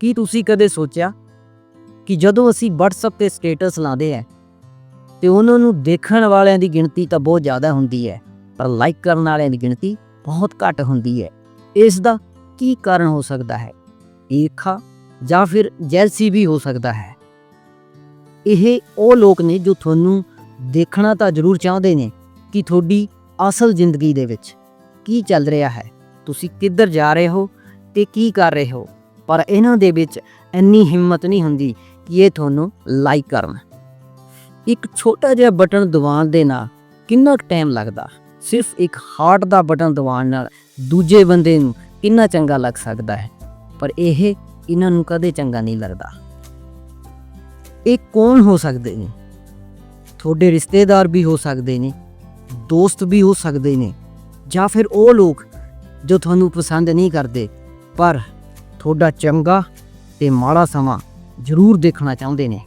ਕੀ ਤੁਸੀਂ ਕਦੇ ਸੋਚਿਆ ਕਿ ਜਦੋਂ ਅਸੀਂ WhatsApp ਤੇ ਸਟੇਟਸ ਲਾਉਂਦੇ ਆ ਤੇ ਉਹਨਾਂ ਨੂੰ ਦੇਖਣ ਵਾਲਿਆਂ ਦੀ ਗਿਣਤੀ ਤਾਂ ਬਹੁਤ ਜ਼ਿਆਦਾ ਹੁੰਦੀ ਹੈ ਪਰ ਲਾਈਕ ਕਰਨ ਵਾਲਿਆਂ ਦੀ ਗਿਣਤੀ ਬਹੁਤ ਘੱਟ ਹੁੰਦੀ ਹੈ। ਇਸ ਦਾ ਕੀ ਕਾਰਨ ਹੋ ਸਕਦਾ ਹੈ? ਈਰਖਾ ਜਾਂ ਫਿਰ ਜੈਲਸੀ ਵੀ ਹੋ ਸਕਦਾ ਹੈ? ਇਹ ਉਹ ਲੋਕ ਨੇ ਜੋ ਤੁਹਾਨੂੰ ਦੇਖਣਾ ਤਾਂ ਜ਼ਰੂਰ ਚਾਹੁੰਦੇ ਨੇ ਕਿ ਤੁਹਾਡੀ ਅਸਲ ਜ਼ਿੰਦਗੀ ਦੇ ਵਿੱਚ ਕੀ ਚੱਲ ਰਿਹਾ ਹੈ। ਤੁਸੀਂ ਕਿੱਧਰ ਜਾ ਰਹੇ ਹੋ ਤੇ ਕੀ ਕਰ ਰਹੇ ਹੋ? ਪਰ ਇਹਨਾਂ ਦੇ ਵਿੱਚ ਇੰਨੀ ਹਿੰਮਤ ਨਹੀਂ ਹੁੰਦੀ ਕਿ ਇਹ ਤੁਹਾਨੂੰ ਲਾਈਕ ਕਰਨ। ਇੱਕ ਛੋਟਾ ਜਿਹਾ ਬਟਨ ਦਬਾਉਣ ਦੇ ਨਾਲ ਕਿੰਨਾ ਟਾਈਮ ਲੱਗਦਾ? ਸਿਰਫ ਇੱਕ ਹਾਰਟ ਦਾ ਬਟਨ ਦਬਾਉਣ ਨਾਲ ਦੂਜੇ ਬੰਦੇ ਨੂੰ ਕਿੰਨਾ ਚੰਗਾ ਲੱਗ ਸਕਦਾ ਹੈ? ਪਰ ਇਹ ਇਹਨਾਂ ਨੂੰ ਕਦੇ ਚੰਗਾ ਨਹੀਂ ਲੱਗਦਾ। ਇਹ ਕੌਣ ਹੋ ਸਕਦੇ ਨੇ? ਤੁਹਾਡੇ ਰਿਸ਼ਤੇਦਾਰ ਵੀ ਹੋ ਸਕਦੇ ਨੇ, ਦੋਸਤ ਵੀ ਹੋ ਸਕਦੇ ਨੇ, ਜਾਂ ਫਿਰ ਉਹ ਲੋਕ ਜੋ ਤੁਹਾਨੂੰ ਪਸੰਦ ਨਹੀਂ ਕਰਦੇ, ਪਰ ਤੁਹਾਡਾ ਚੰਗਾ ਤੇ ਮਾੜਾ ਸਮਾਂ ਜ਼ਰੂਰ ਦੇਖਣਾ ਚਾਹੁੰਦੇ ਨੇ।